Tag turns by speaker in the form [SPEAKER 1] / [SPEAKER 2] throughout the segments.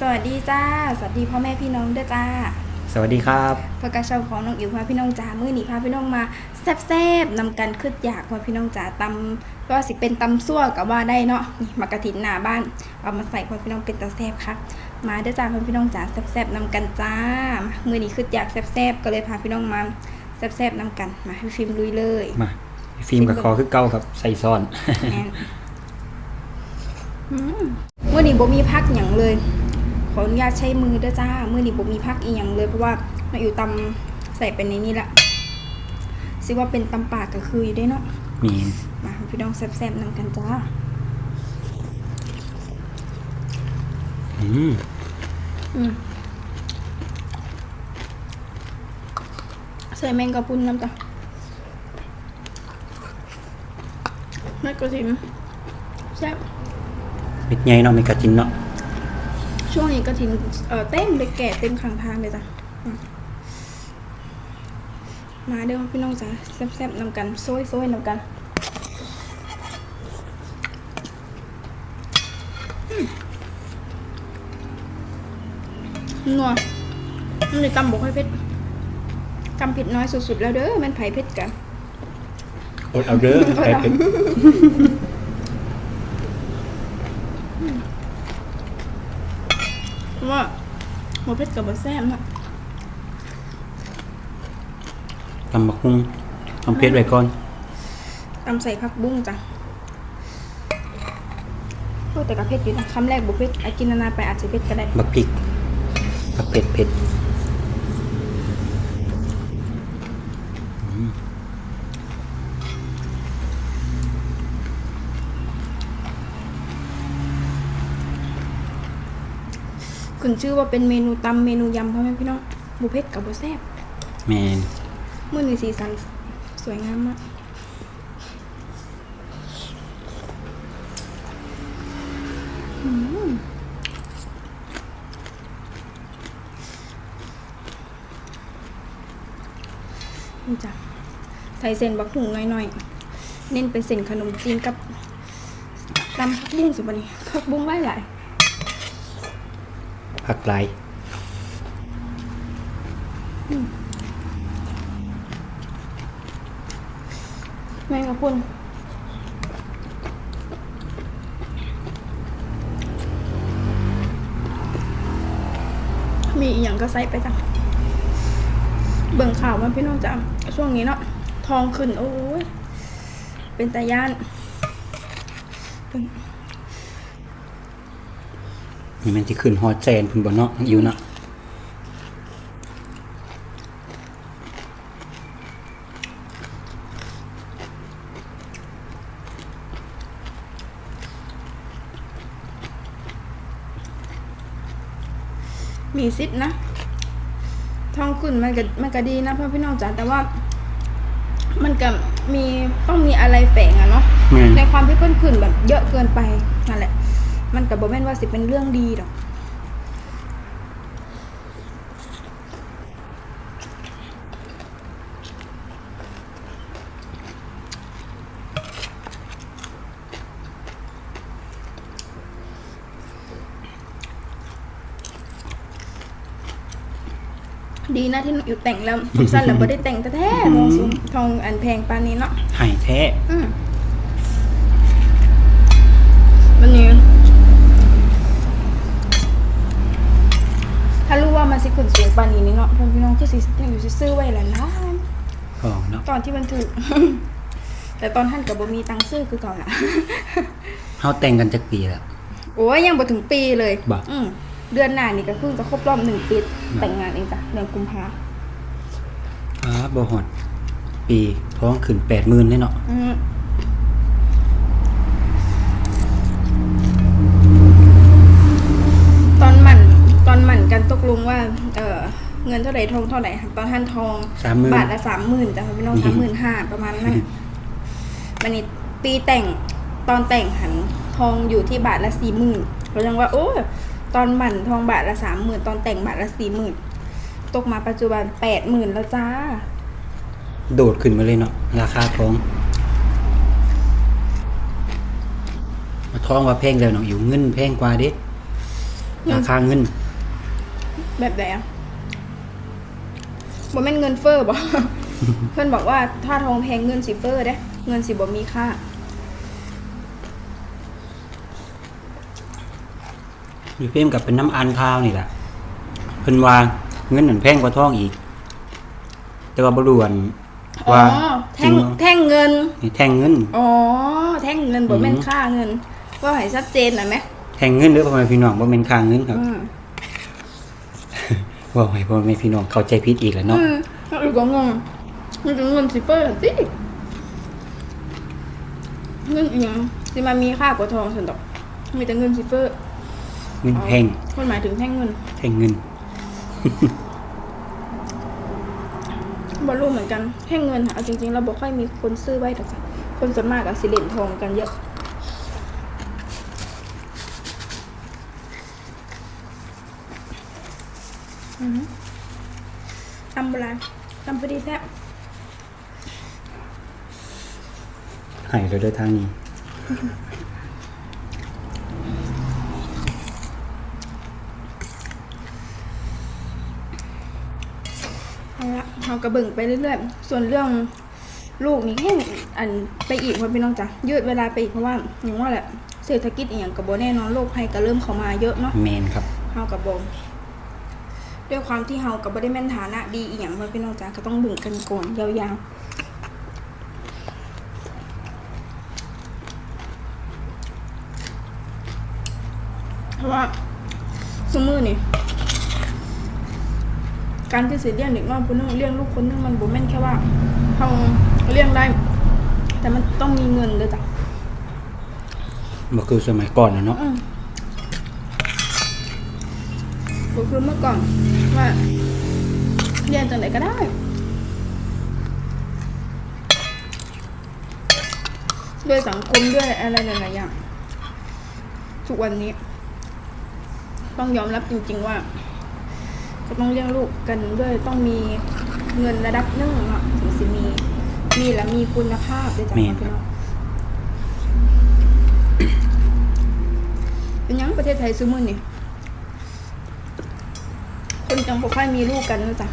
[SPEAKER 1] สวัสดีจ้า สวัสดีพ่อแม่พี่น้องด้วยจ้า
[SPEAKER 2] สวัสดีครับ
[SPEAKER 1] พอกระเชาของน้องอิ๋วพาพี่น้องจ้ามื้อนี้พาพี่น้องมาแซ่บๆนำกันขึ้นอยากพาพี่น้องจ้าตำก็สิเป็นตำซั่วกับว่าได้เนาะนี่มากระถินหน้าบ้านเอามาใส่พาพี่น้องเป็นตาแซ่บครับมาเด้อจ้าพาพี่น้องจ้าแซ่บๆนำกันจ้ามามื้อนี้ขึ้นอยากแซ่บๆก็เลยพาพี่น้องมาแซ่บๆนำกันมาให้ฟิล์มลุยเลย
[SPEAKER 2] มาฟิล์มกับคอคือเก่าครับใส่ซ่อน
[SPEAKER 1] แม่นอืมมื่อนี้บ่มีพักหยังเลยข ออนุญาตใช้มือเด้อจ้า มื่อนี้บ่มีพักอีหยังเลยเพราะว่าเราอยู่ตำใส่เป็นในนี้ละซิว่าเป็นตำปากก็คืออยู่ได้เนาะ
[SPEAKER 2] มี
[SPEAKER 1] มาพี่น้องแซ่บๆนำกันจ้า
[SPEAKER 2] อืม
[SPEAKER 1] อืมใส่แมงกะพรุนน้ำจ้ะแม่กระถินแซ่บ
[SPEAKER 2] เม็ดใหญ่เนาะไม่กระจินเนาะ
[SPEAKER 1] ช่วงนี้กระถินเอ่อเต็มเลยแก่เต็มข้างทางเลยจ้ะอืมมาเด้อพี่น้องจ้ะแซ่บๆนำกันโซ้ยๆนำกันอืมนัวมันเลยตำบอกให้เผ็ดตำเผ็ดน้อยสุดๆแล้วเด้อมันไผ่เผ็ดกัน
[SPEAKER 2] อดเอาเด้อใครเป็น
[SPEAKER 1] เพราะว่าหม เผ็ดกับบะแซ่บเนาะ
[SPEAKER 2] ตำบักหุ่งทำเพชรไว้ก่อน
[SPEAKER 1] ตำใส่ผักบุ้งจ้ะโอ้แต่กับเผ็ดอยู่นะคำแรกบุเผ็ดอากินนานๆไปอาจจะเผ็ดก็ได้
[SPEAKER 2] บักพริกบักเผ็ดเผ็ด
[SPEAKER 1] ขึ้นชื่อว่าเป็นเมนูตำเมนูยำพ่อแม่พี่น้องบุเผ็ดกับบุแซ่บ
[SPEAKER 2] แมน
[SPEAKER 1] มื่อนี้สีสันสวยงามมากอืมนี่จ้ะใส่เส้นบักหุงหน่อยๆ เน้นเป็นเส้นขนมจีนกับตำผักบุ้งสิบันนี้ผักบุ้งไล่หลาย
[SPEAKER 2] ผักไหลาย
[SPEAKER 1] แม่งกะพรุนมีอีกอย่างก็ใส่ไปจ้ะเบิ่งข่าวว่าพี่น้องจ้ะช่วงนี้เนาะทองขึ้น โอ้ย เป็นตาย่านเบิ่ง
[SPEAKER 2] นี่มันจะขึ้นฮอดแจนพุ่นบ่เนาะอยู่เนาะ
[SPEAKER 1] มีสิทธิ์นะทองขึ้นมันก็มันก็ดีนะพ่อพี่น้องจ๋าแต่ว่า มันก็มีต้องมีอะไรแฝงอะเนาะ
[SPEAKER 2] แมน
[SPEAKER 1] ในความที่เพิ่นขึ้นแบบเยอะเกินไปนั่นแหละ มันกับบอกแม่นว่าสิเป็นเรื่องดีหรอกดีนะที่อยู่แต่งแล้วทุกสั้นแล้วไม่ได้แต่งแต่แท้ๆมองสูงทองอันแพงปานนี้เนาะ
[SPEAKER 2] ไห่แท้
[SPEAKER 1] อืมวันนี้ ถ้ารู้ว่า มันสิขึ้นสูงปานนี้นี่เนาะเพื่อนพี่น้องคือสิยังอยู่ซื้อไว้แหละนะ
[SPEAKER 2] ก็เนาะ
[SPEAKER 1] ตอนที่มันถูกแต่ตอนท่านกับบ่มีตังค์ซื้อคือเก่าละ
[SPEAKER 2] เฮาแต่งกันจักปีแล้ว
[SPEAKER 1] โอ้ยยังบ่ถึงปีเลย
[SPEAKER 2] บ่
[SPEAKER 1] อืมเดือนหน้านี่ก็เพิ่งจะครบรอบหนึ่งปีแต่งงานเองจ้ะเดือนกุมภา
[SPEAKER 2] อ้าบ่ฮอดปีท้องขึ้น80,000เลยเนาะ
[SPEAKER 1] อืม งว่า เออเงินเท่าไหร่ทองเท่าไหร่ค่ะตอนท่านทอง
[SPEAKER 2] 30,000
[SPEAKER 1] บาทละสามหมื่นจ้ะพี่น้องสามหมื่นห้าประมาณนั้นมันนี่ปีแต่งตอนแต่งหันทองอยู่ที่บาทละสี่หมื่นเรายังว่า โอ้ตอนหมั่นทองบาทละสามหมื่นตอนแต่งบาทละสี่หมื่นตกมาปัจจุบันแปดหมื่นแล้วจ้า
[SPEAKER 2] โดดขึ้นมาเลยเนาะราคาทองมาทองว่าแพงแล้วเนาะอยู่เงินแพงกว่าเด้ราคาเงิน
[SPEAKER 1] แบบไหนอะบ่แม่นเงินเฟ้อบ่เพื่อนบอกว่าถ้าทองแพงเงินสิเฟ้อเด้เงินสิบ่มีค่า
[SPEAKER 2] อยู่เพิ่มกับเป็นน้ำอันข้าวนี่แหละเพิ่นว่าเงินนั่นแพงกว่าทองอีก แต่ว่าบ่รู้อัน
[SPEAKER 1] อ๋อ
[SPEAKER 2] ว่าจ
[SPEAKER 1] แท่
[SPEAKER 2] ริ
[SPEAKER 1] ง
[SPEAKER 2] ง
[SPEAKER 1] แท่งเงิน
[SPEAKER 2] นี่แท่งเงิน
[SPEAKER 1] อ๋อ แท่งเงินบ่แม่น
[SPEAKER 2] อืม
[SPEAKER 1] ค่าเงินว่าให้ชัดเจนหน่อยไหม
[SPEAKER 2] แท่งเงินเด้อพ่อแม่พี่น้องบ่แม่นค่าเงินครับ
[SPEAKER 1] อืม
[SPEAKER 2] ว่าให้พ่อแม่พี่น้องเข้าใจผิดอีกแล้วเนาะ
[SPEAKER 1] อืมอีกก็งงมันจะเงินสิเฟ้อสิเงินอีหยังสิมามีค่ากว่าทองสันดอก มีแต่เงินสิเฟ้อ
[SPEAKER 2] เงินแพง
[SPEAKER 1] มันหมายถึงแท่งเงิน
[SPEAKER 2] แท่งเงิน
[SPEAKER 1] บอลลูนเหมือนกันแค่เงินค่ะเอาจริงๆเราบอกค่อยมีคนซื้อไว้แต่จ้ะคนส่วนมากกับสิเหรียญทองกันเยอะอือหือตำโบราณ ตำพอดีแซ่บ
[SPEAKER 2] ให้เราเด้อทางนี้
[SPEAKER 1] เอาละเรากระเบิ่งไปเรื่อยๆ ส่วนเรื่องลูกนี่แค่อันไปอีกเพราะพี่น้องจ้ะยืดเวลาไปอีกเพราะว่าอย่างว่าแหละเศรษฐกิจอีกอย่างกับโบแน่นอนโลกภัยก็เริ่มเข้ามาเยอะเนาะ
[SPEAKER 2] แมนครับ
[SPEAKER 1] เฮากับโบ ด้วยความที่เฮากับบ่ได้แม่นฐานะดีอีหยังเพื่อนพี่น้องจ้าก็ต้องบึ่งกันก่อนยาวๆเพราะว่าสมมือนี่การที่สิเลี้ยงเด็กน้อยคนนึงเลี้ยงลูกคนนึงมันบ่แม่นแค่ว่าเฮาเลี้ยงได้ แต่มันต้องมีเงินด้วยจ้ะ
[SPEAKER 2] บ่คือสมัยก่อนนะเนาะ
[SPEAKER 1] อืม ก็คือเมื่อก่อนว่าเรียนจากไหนก็ได้ด้วยสังคมด้วยอะไรหลายๆอย่างทุกวันนี้ ต้องยอมรับจริง ๆ ว่า ก็ต้องเลี้ยงลูกกันด้วยต้องมีเงินระดับหนึ่งเนาะถึงสิมี มีและมีคุณภาพด้วยจ้ะ
[SPEAKER 2] แม่นครับ
[SPEAKER 1] พี่น้องเป็นหยังประเทศไทยซื้อมือนี่ คนจังบ่ค่อยมีลูกกันนะจ๊ะ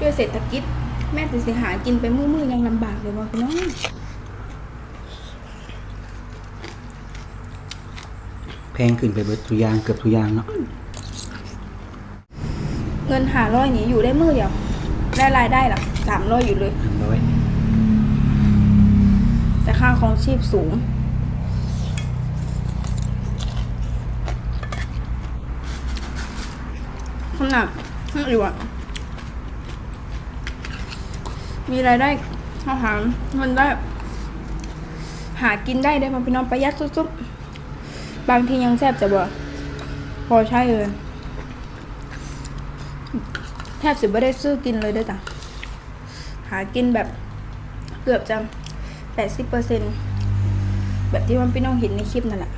[SPEAKER 1] ด้วยเศรษฐกิจ แม่ติสิหากินไปมือๆยังลำบากเลยว่าพี่น้อง
[SPEAKER 2] แพงขึ้นไปเบิดทุกอย่างเกือบทุกอย่างเนาะ
[SPEAKER 1] เงินหาร้อยนี่อยู่ได้มือเดียว ได้รายได้หลักสามร้อยอยู่เลย
[SPEAKER 2] 300
[SPEAKER 1] แต่ค่าของชีพสูง นาดนั่งอยู่อะมีรายได้อาหารเงินได้ หากินได้ได้มาพี่น้องประหยัดสุดๆบางทียังแทบจะบ่พอใช่เลยแทบสิบ่ได้ซื้อกินเลยด้วยจ้ะหากินแบบเกือบจะแปดสิบเปอร์เซ็นแบบที่ว่าพี่น้องเห็นในคลิปนั่นแหละ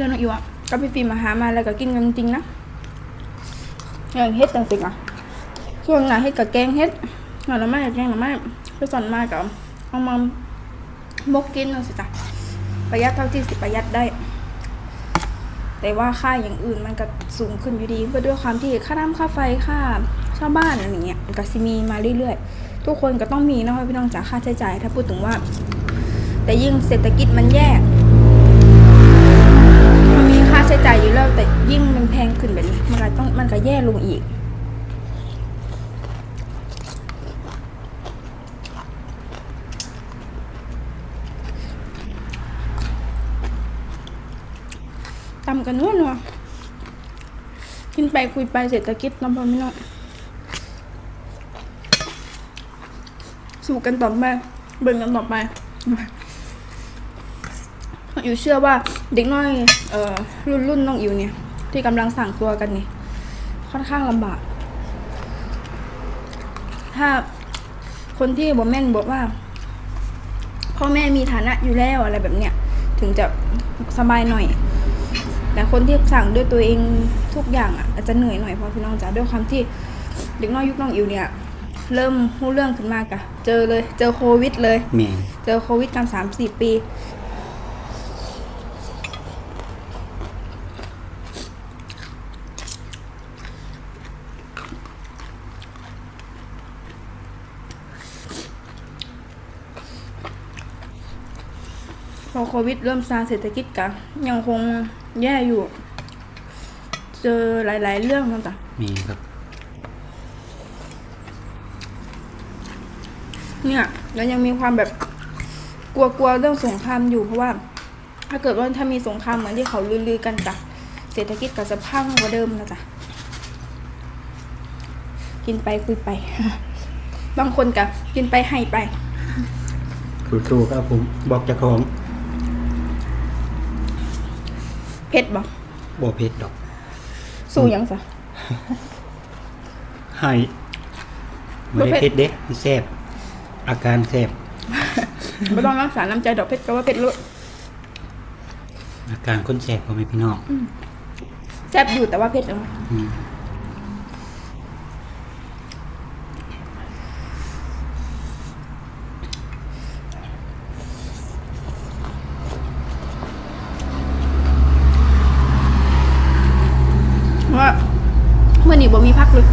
[SPEAKER 1] เรื่องน้องอิวอะก็พี่ฟิล์มมาหามาแล้วก็กินกันจริงนะอย่างเฮ็ดจังสิงอะช่วงงานเฮ็ดกับแกงเฮ็ดหน่อไม้แกงหน่อไม้ไปสอนมากับเอามามกกินเอาสิจ้ะประหยัดเท่าที่สิประหยัดได้ แต่ว่าค่าอย่างอื่นมันก็สูงขึ้นอยู่ดีก็ด้วยความที่ค่าน้ำค่าไฟค่าเช่าบ้านอะไรเงี้ยก็สิมีมาเรื่อยๆ ทุกคนก็ต้องมีเนาะพี่น้องจากค่าใช้จ่าย ถ้าพูดถึงว่า แต่ยิ่งเศรษฐกิจมันแย่ ใช้จ่ายอยู่แล้วแต่ยิ่งมันแพงขึ้นแบบนี้มันก็ต้องมันก็แย่ลงอีก ตำกันนัวนัวกินไปคุยไปเศรษฐกิจน้ำพอไม่น้องสู้กันต่อไปเบิ่งกันต่อไปอยู่เชื่อว่าเด็กน้อย เอ่อรุ่นรุ่นน้องอิวเนี่ย ที่กำลังสั่งตัวกันนี่ค่อนข้างลำบาก ถ้าคนที่บอกแม่นบอกว่า พ่อแม่มีฐานะอยู่แล้วอะไรแบบเนี้ยถึงจะสบายหน่อย แต่คนที่สั่งด้วยตัวเองทุกอย่างอะอาจจะเหนื่อยหน่อยเพราะพี่น้องจ๋าด้วยความที่เด็กน้อยยุคน้องอิวเนี่ย เริ่มรู้เรื่องขึ้นมากะเจอเลย เจอโควิดเลย
[SPEAKER 2] แม่น
[SPEAKER 1] เจอโควิดกันสามสี่ปี โควิด เริ่มซาเศรษฐกิจกะยังคงแย่อยู่ เจอหลาย ๆ เรื่องนั่นจ้ะ
[SPEAKER 2] แม่นครับ
[SPEAKER 1] เนี่ยแล้วยังมีความแบบกลัวๆเรื่องสงครามอยู่เพราะว่า ถ้าเกิดว่าถ้ามีสงครามเหมือนที่เขาลือๆกันจ้ะเศรษฐกิจก็จะพังกว่าเดิมนะจ๊ะกินไปคุยไป บางคนกะกินไปให้ไป
[SPEAKER 2] สู้ๆครับผมบอกเจ้าของ
[SPEAKER 1] เผ็ดบ่
[SPEAKER 2] บ่เผ็ดดอก
[SPEAKER 1] สู้หยังซะ
[SPEAKER 2] ให้บ่ได้
[SPEAKER 1] บ่เผ็
[SPEAKER 2] เผ็
[SPEAKER 1] ด
[SPEAKER 2] ดเด้มันแซ่บอาการแซ่บ
[SPEAKER 1] ไม่ต้องรักษาน้ำใจดอกเผ็ดก็ว่าเผ็ดลุ
[SPEAKER 2] อาการคนแซ่บพ่อแม่พี่น้อง
[SPEAKER 1] แซ่บอยู่แต่ว่าเผ็ดลง
[SPEAKER 2] อืม
[SPEAKER 1] ว่าเมื่อนี้บ่มีพักเลย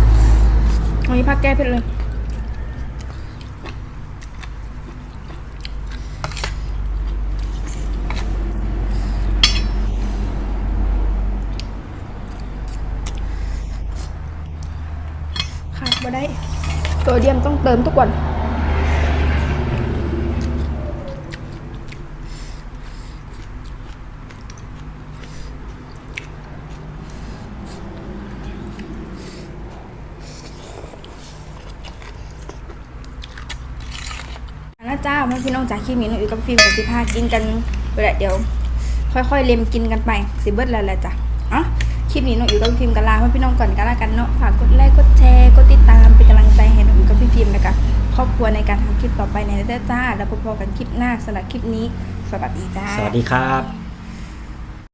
[SPEAKER 1] บ่มีพัก แก้เผ็ดเลย ขาดบ่ได้ โซเดียมต้องเติมทุกวัน จ้าพ่อพี่น้องจากคลิปนี้น้องอยู่กับฟิล์มกับสิพากินกันเวลาเดี๋ยว ค่อยๆเล็มกินกันไปสิเบิดแล้วแหละจ้ะอะคลิปนี้น้องอยู่กับฟิล์มกันลาพ่อพี่น้องก่อนกันละกันเนาะฝากกดไลค์กดแชร์กดติดตามเป็นกำลังใจให้น้องอุ๋ยกับพี่ฟิล์มนะคะครอบครัวในการทำคลิปต่อไปในเด้อจ้า แล้วพบกันคลิปหน้าสำหรับคลิปนี้ สวัสดีจ้า
[SPEAKER 2] สวัสดีครับ